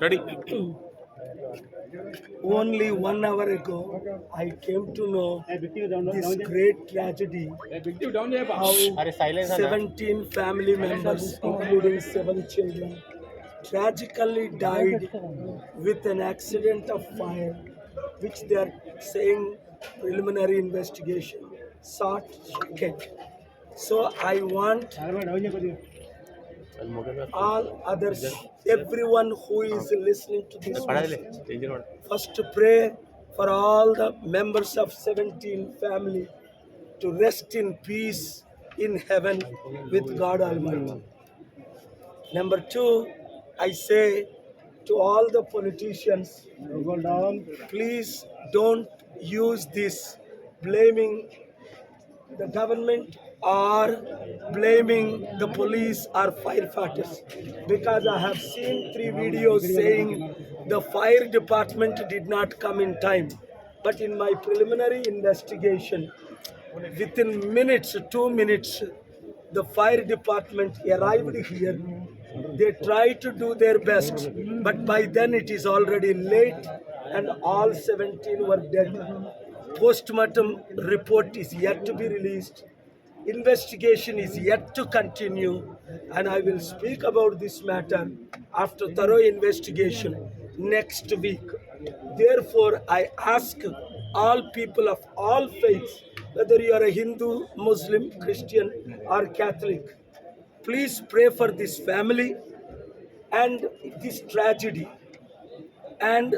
Ready? Only one hour ago, I came to know this great tragedy how 17 family members, including seven children, tragically died with an accident of fire, which they are saying preliminary investigation sought. So I want all others, everyone who is listening to this message, first pray for all the members of 17 family to rest in peace in heaven with God Almighty. Number two, I say to all the politicians, please don't use this blaming the government are blaming the police or firefighters because I have seen three videos saying the fire department did not come in time. But in my preliminary investigation, within minutes, two minutes, the fire department arrived here. They tried to do their best, but by then it is already late and all 17 were dead. Postmortem report is yet to be released. Investigation is yet to continue, and I will speak about this matter after thorough investigation next week. Therefore, I ask all people of all faiths, whether you are a Hindu, Muslim, Christian, or Catholic, please pray for this family and this tragedy. And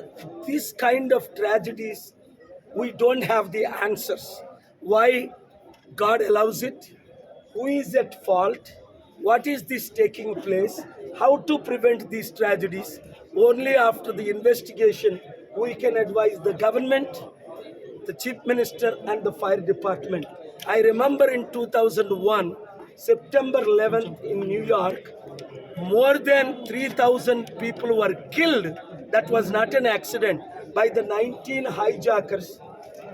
this kind of tragedies, we don't have the answers. Why God allows it? Who is at fault? What is this taking place? How to prevent these tragedies? Only after the investigation, we can advise the government, the chief minister, and the fire department. I remember in 2001, September 11th in New York, more than 3,000 people were killed. That was not an accident by the 19 hijackers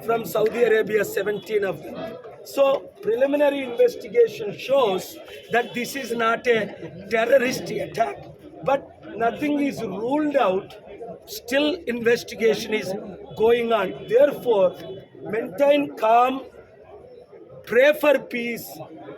from Saudi Arabia, 17 of them. So, preliminary investigation shows that this is not a terrorist attack, but nothing is ruled out. Still, investigation is going on. Therefore, maintain calm, pray for peace.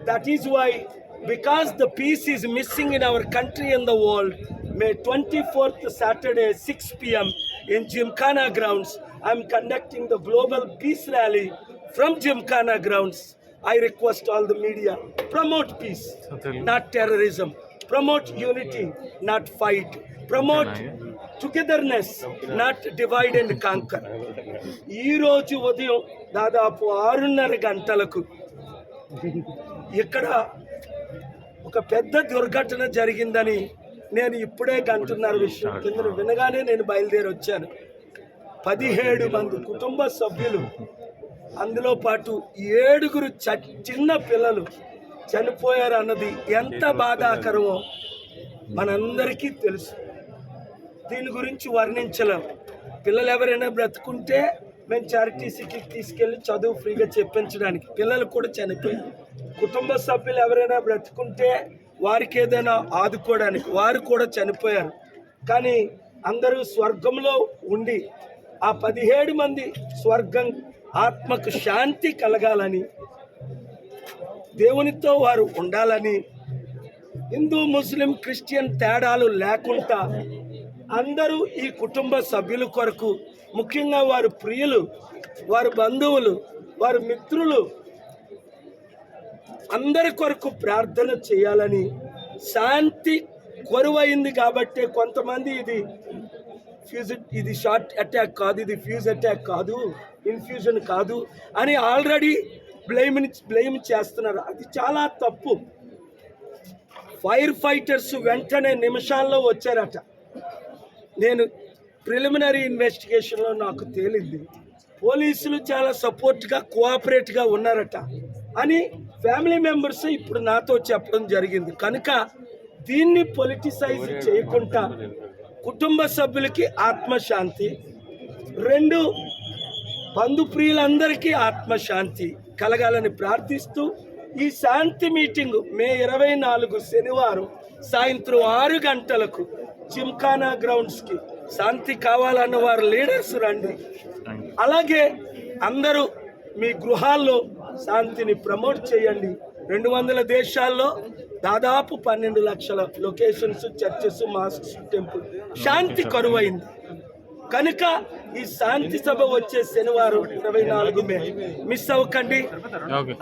That is why, because the peace is missing in our country and the world, May 24th Saturday, 6 p.m. in Gymkhana grounds, I'm conducting the global peace rally from Gymkhana grounds. I request all the media promote peace, not terrorism. Promote unity, not fight. Promote togetherness, not divide and conquer. ఈ రోజు ఉదయం దాదాపు ఆరున్నర గంటలకు ఇక్కడ ఒక పెద్ద దుర్ఘటన జరిగిందని నేను ఇప్పుడే గంటున్నర విషయం కింద వినగానే నేను బయలుదేరి వచ్చాను. పదిహేడు మంది కుటుంబ సభ్యులు అందులో పాటు ఏడుగురు చ- చిన్న పిల్లలు చనిపోయారు అన్నది ఎంత బాధాకరమో మనందరికీ తెలుసు. దీని గురించి వర్ణించలేం. పిల్లలు ఎవరైనా బ్రతుకుంటే మేము చారిటీసీకి తీసుకెళ్ళి చదువు ఫ్రీగా చెప్పించడానికి పిల్లలు కూడా చనిపోయారు. కుటుంబ సభ్యులు ఎవరైనా బ్రతుకుంటే వారికి ఏదైనా ఆదుకోవడానికి వారు కూడా చనిపోయారు. కానీ అందరూ స్వర్గంలో ఉండి ఆ పదిహేడు మంది స్వర్గం ఆత్మకు శాంతి కలగాలని దేవునితో వారు ఉండాలని హిందూ ముస్లిం క్రిస్టియన్ తేడాలు లేకుండా అందరూ ఈ కుటుంబ సభ్యుల కొరకు ముఖ్యంగా వారు ప్రియులు వారు బంధువులు వారు మిత్రులు అందరి కొరకు ప్రార్థన చేయాలని శాంతి కొరువైంది కాబట్టి కొంతమంది ఇది ఫ్యూజ్ ఇది షార్ట్ అటాక్ కాదు ఇది ఫ్యూజ్ అటాక్ కాదు ఇన్ఫ్యూజన్ కాదు అని ఆల్రెడీ బ్లేమ్ బ్లేమ్ చేస్తున్నారు. అది చాలా తప్పు. ఫైర్ ఫైటర్స్ వెంటనే నిమిషాల్లో వచ్చారట. నేను ప్రిలిమినరీ ఇన్వెస్టిగేషన్లో నాకు తేలింది. పోలీసులు చాలా సపోర్ట్గా కోఆపరేట్గా ఉన్నారట అని ఫ్యామిలీ మెంబర్స్ ఇప్పుడు నాతో చెప్పడం జరిగింది. కనుక దీన్ని పొలిటిసైజ్ చేయకుండా కుటుంబ సభ్యులకి ఆత్మశాంతి రెండు బంధుప్రియులందరికీ ఆత్మశాంతి కలగాలని ప్రార్థిస్తూ ఈ శాంతి మీటింగ్ మే ఇరవై నాలుగు శనివారం సాయంత్రం ఆరు గంటలకు జిమ్ఖానా గ్రౌండ్స్కి శాంతి కావాలన్న వారు లీడర్స్ రండి. అలాగే అందరూ మీ గృహాల్లో శాంతిని ప్రమోట్ చేయండి. రెండు వందల దేశాల్లో దాదాపు పన్నెండు లక్షల లొకేషన్స్ చర్చెస్ మాస్క్స్ టెంపుల్. శాంతి కరువైంది. కనుక ఈ శాంతి సభ వచ్చే శనివారం ఇరవై నాలుగు మే. మిస్ అవ్వకండి.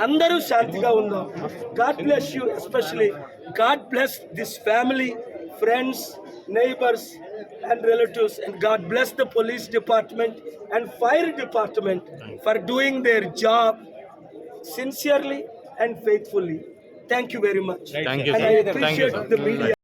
అందరూ శాంతిగా ఉందాం. God bless you especially God bless this family friends neighbours and relatives and God bless the police department and fire department for doing their job sincerely and faithfully. Thank you very much. Thank you. And I appreciate the media.